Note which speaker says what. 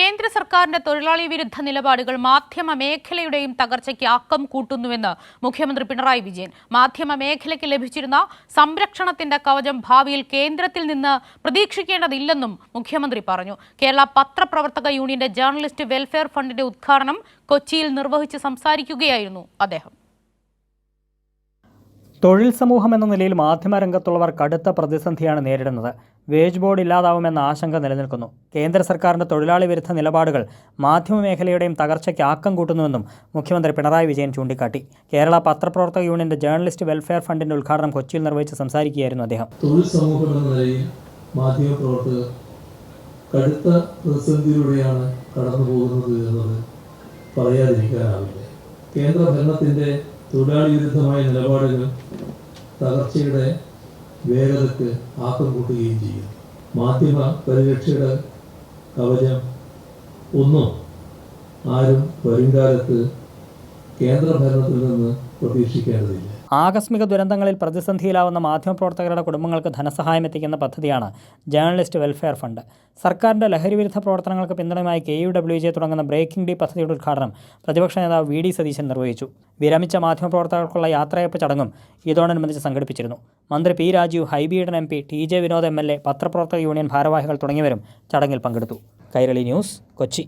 Speaker 1: കേന്ദ്ര സർക്കാരിന്റെ തൊഴിലാളി വിരുദ്ധ നിലപാടുകൾ മാധ്യമ മേഖലയുടെയും തകർച്ചയ്ക്ക് ആക്കം കൂട്ടുന്നുവെന്ന് മുഖ്യമന്ത്രി പിണറായി വിജയൻ. മാധ്യമ മേഖലയ്ക്ക് ലഭിച്ചിരുന്ന സംരക്ഷണത്തിന്റെ കവചം ഭാവിയിൽ കേന്ദ്രത്തിൽ നിന്ന് പ്രതീക്ഷിക്കേണ്ടതില്ലെന്നും മുഖ്യമന്ത്രി പറഞ്ഞു. കേരള പത്രപ്രവർത്തക യൂണിയന്റെ ജേർണലിസ്റ്റ് വെൽഫെയർ ഫണ്ടിന്റെ ഉദ്ഘാടനം കൊച്ചിയിൽ നിർവഹിച്ച് സംസാരിക്കുകയായിരുന്നു അദ്ദേഹം.
Speaker 2: തൊഴിൽ സമൂഹം എന്ന നിലയിൽ മാധ്യമരംഗത്തുള്ളവർ കടുത്ത പ്രതിസന്ധിയാണ് നേരിടുന്നത്. വേജ് ബോർഡ് ഇല്ലാതാവുമെന്ന ആശങ്ക നിലനിൽക്കുന്നു. കേന്ദ്ര സർക്കാരിന്റെ തൊഴിലാളി വിരുദ്ധ നിലപാടുകൾ മാധ്യമ മേഖലയുടെയും തകർച്ചയ്ക്ക് ആക്കം കൂട്ടുന്നുവെന്നും മുഖ്യമന്ത്രി പിണറായി വിജയൻ ചൂണ്ടിക്കാട്ടി. കേരള പത്രപ്രവർത്തക യൂണിയന്റെ ജേർണലിസ്റ്റ് വെൽഫെയർ ഫണ്ടിന്റെ ഉദ്ഘാടനം കൊച്ചിയിൽ നിർവഹിച്ച് സംസാരിക്കുകയായിരുന്നു അദ്ദേഹം.
Speaker 3: തൊഴിൽ സമൂഹം എന്ന നിലയിൽ മാധ്യമപ്രവർത്തകർ കടുത്ത പ്രതിസന്ധിയിലൂടെയാണ് കടന്നു പോകുന്നത് എന്നത് പറയാതിരിക്കാനാവില്ല. കേന്ദ്ര ഭരണത്തിന്റെ തൊഴിലാളി വിരുദ്ധമായ നിലപാടുകൾ തകർച്ചയുടെ വേഗതയ്ക്ക് ആക്കം കൂട്ടുകയും ചെയ്യും. മാധ്യമ പരിരക്ഷയുടെ കവചം ഒന്നും ആരും വരുംകാലത്ത് കേന്ദ്ര നിന്ന് പ്രതീക്ഷിക്കേണ്ടതില്ല.
Speaker 2: ആകസ്മിക ദുരന്തങ്ങളിൽ പ്രതിസന്ധിയിലാവുന്ന മാധ്യമപ്രവർത്തകരുടെ കുടുംബങ്ങൾക്ക് ധനസഹായം എത്തിക്കുന്ന പദ്ധതിയാണ് ജേർണലിസ്റ്റ് വെൽഫെയർ ഫണ്ട്. സർക്കാരിന്റെ ലഹരിവിരുദ്ധ പ്രവർത്തനങ്ങൾക്ക് പിന്തുണയുമായി കെ യു ഡബ്ല്യു ജെ തുടങ്ങുന്ന ബ്രേക്കിംഗ് ഡി പദ്ധതിയുടെ ഉദ്ഘാടനം പ്രതിപക്ഷ നേതാവ് വി ഡി സതീശൻ നിർവഹിച്ചു. വിരമിച്ച മാധ്യമപ്രവർത്തകർക്കുള്ള യാത്രയപ്പ് ചടങ്ങും ഇതോടനുബന്ധിച്ച് സംഘടിപ്പിച്ചിരുന്നു. മന്ത്രി P Rajeev ഹൈബിയുടെ M P T J Vinod M L A പത്രപ്രവർത്തക യൂണിയൻ ഭാരവാഹികൾ തുടങ്ങിയവരും ചടങ്ങിൽ പങ്കെടുത്തു. കൈരളി ന്യൂസ് കൊച്ചി.